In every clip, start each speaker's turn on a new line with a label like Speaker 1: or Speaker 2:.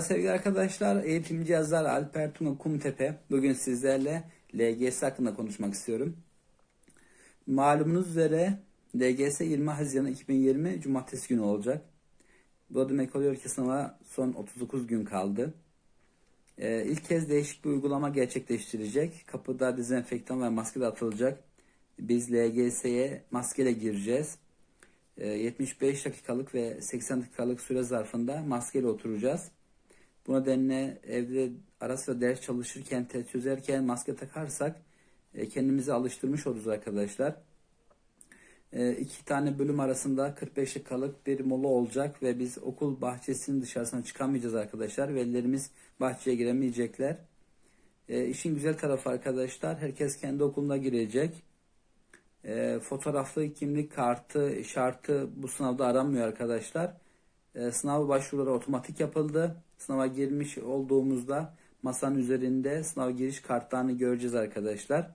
Speaker 1: sevgili arkadaşlar. Eğitimci yazar Alper Tuna Kumtepe. Bugün sizlerle LGS hakkında konuşmak istiyorum. Malumunuz üzere LGS 20 Haziran 2020 Cumartesi günü olacak. Bu demek oluyor ki sınava son 39 gün kaldı. Ee, ilk kez değişik bir uygulama gerçekleştirecek. Kapıda dezenfektan ve maske de atılacak. Biz LGS'ye maskeyle gireceğiz. 75 dakikalık ve 80 dakikalık süre zarfında maskeyle oturacağız. Bu nedenle evde ara sıra ders çalışırken, test çözerken maske takarsak e, kendimizi alıştırmış oluruz arkadaşlar. E, iki tane bölüm arasında 45 dakikalık bir mola olacak ve biz okul bahçesinin dışarısına çıkamayacağız arkadaşlar. Velilerimiz bahçeye giremeyecekler. E, işin güzel tarafı arkadaşlar herkes kendi okuluna girecek. E, fotoğraflı kimlik kartı şartı bu sınavda aranmıyor arkadaşlar. E, sınav başvuruları otomatik yapıldı. Sınava girmiş olduğumuzda masanın üzerinde sınav giriş kartlarını göreceğiz arkadaşlar.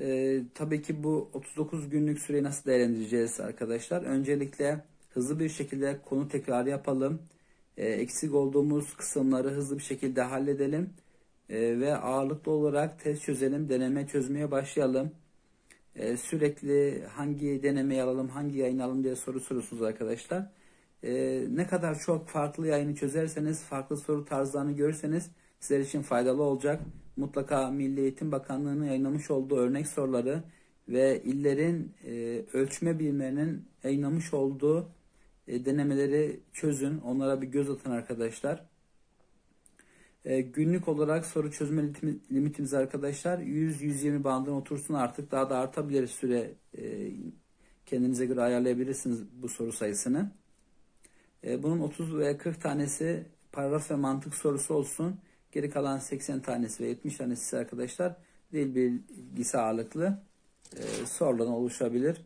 Speaker 1: E, tabii ki bu 39 günlük süreyi nasıl değerlendireceğiz arkadaşlar? Öncelikle hızlı bir şekilde konu tekrarı yapalım. E, eksik olduğumuz kısımları hızlı bir şekilde halledelim. E, ve ağırlıklı olarak test çözelim, deneme çözmeye başlayalım. E, sürekli hangi denemeyi alalım, hangi yayını alalım diye soru soruyorsunuz arkadaşlar. E, ne kadar çok farklı yayını çözerseniz, farklı soru tarzlarını görürseniz sizler için faydalı olacak. Mutlaka Milli Eğitim Bakanlığı'nın yayınlamış olduğu örnek soruları ve illerin e, ölçme birimlerinin yayınlamış olduğu e, denemeleri çözün. Onlara bir göz atın arkadaşlar. E, günlük olarak soru çözme limitimiz arkadaşlar 100-120 bandına otursun artık daha da artabilir süre e, kendinize göre ayarlayabilirsiniz bu soru sayısını. E, bunun 30 veya 40 tanesi paragraf ve mantık sorusu olsun. Geri kalan 80 tanesi ve 70 tanesi arkadaşlar dil bilgisi ağırlıklı e, oluşabilir.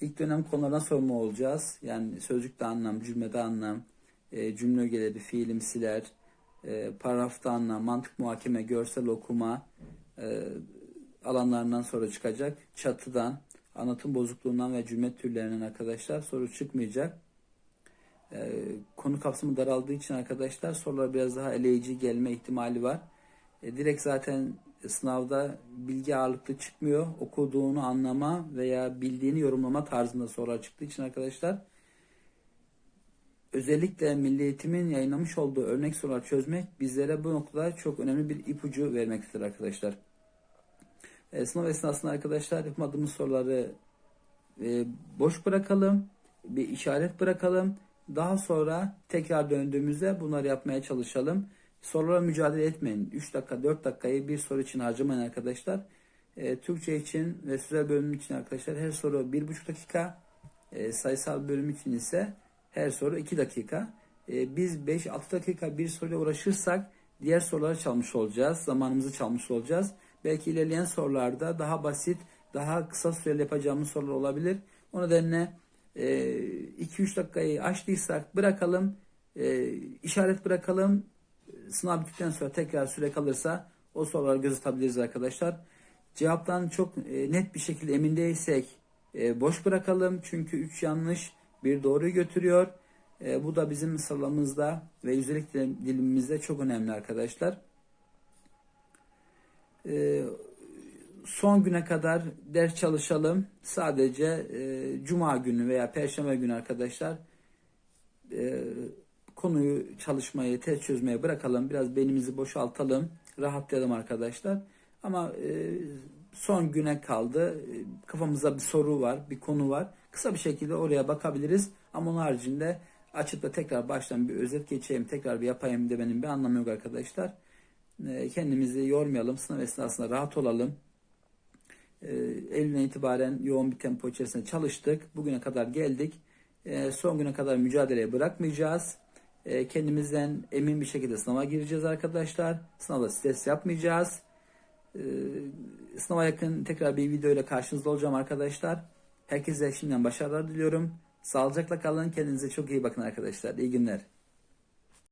Speaker 1: İlk dönem konulardan sorumlu olacağız. Yani sözcükte anlam, cümlede anlam, cümle ögeleri, fiilimsiler, e, paragrafta anlam, mantık muhakeme, görsel okuma e, alanlarından soru çıkacak. Çatıdan, anlatım bozukluğundan ve cümle türlerinden arkadaşlar soru çıkmayacak. E, konu kapsamı daraldığı için arkadaşlar sorular biraz daha eleyici gelme ihtimali var. E, direkt zaten sınavda bilgi ağırlıklı çıkmıyor. Okuduğunu anlama veya bildiğini yorumlama tarzında sorular çıktığı için arkadaşlar özellikle Milli Eğitim'in yayınlamış olduğu örnek sorular çözmek bizlere bu noktada çok önemli bir ipucu vermektedir arkadaşlar. E, sınav esnasında arkadaşlar yapmadığımız soruları e, boş bırakalım, bir işaret bırakalım. Daha sonra tekrar döndüğümüzde bunları yapmaya çalışalım. Sorulara mücadele etmeyin. 3 dakika 4 dakikayı bir soru için harcamayın arkadaşlar. E, Türkçe için ve sözel bölüm için arkadaşlar her soru 1,5 dakika. E, sayısal bölüm için ise her soru 2 dakika. E, biz 5-6 dakika bir soruyla uğraşırsak diğer soruları çalmış olacağız. Zamanımızı çalmış olacağız. Belki ilerleyen sorularda daha basit, daha kısa süreli yapacağımız sorular olabilir. O nedenle 2-3 dakikayı açtıysak bırakalım, e, işaret bırakalım. Sınav bittikten sonra tekrar süre kalırsa o soruları göz atabiliriz arkadaşlar. Cevaptan çok e, net bir şekilde emin değilsek e, boş bırakalım. Çünkü 3 yanlış bir doğruyu götürüyor. E, bu da bizim sıralamızda ve yüzdelik dilimimizde çok önemli arkadaşlar. E, son güne kadar ders çalışalım. Sadece e, cuma günü veya perşembe günü arkadaşlar e, konuyu çalışmayı, test çözmeye bırakalım. Biraz beynimizi boşaltalım, rahatlayalım arkadaşlar. Ama e, son güne kaldı. Kafamızda bir soru var, bir konu var. Kısa bir şekilde oraya bakabiliriz. Ama onun haricinde açıp da tekrar baştan bir özet geçeyim, tekrar bir yapayım demenin bir anlamı yok arkadaşlar. Ee, kendimizi yormayalım, sınav esnasında rahat olalım. Ee, Eylül'den itibaren yoğun bir tempo içerisinde çalıştık. Bugüne kadar geldik. Ee, son güne kadar mücadeleye bırakmayacağız. Kendimizden emin bir şekilde sınava gireceğiz arkadaşlar. Sınavda stres yapmayacağız. Sınava yakın tekrar bir video ile karşınızda olacağım arkadaşlar. Herkese şimdiden başarılar diliyorum. Sağlıcakla kalın. Kendinize çok iyi bakın arkadaşlar. İyi günler.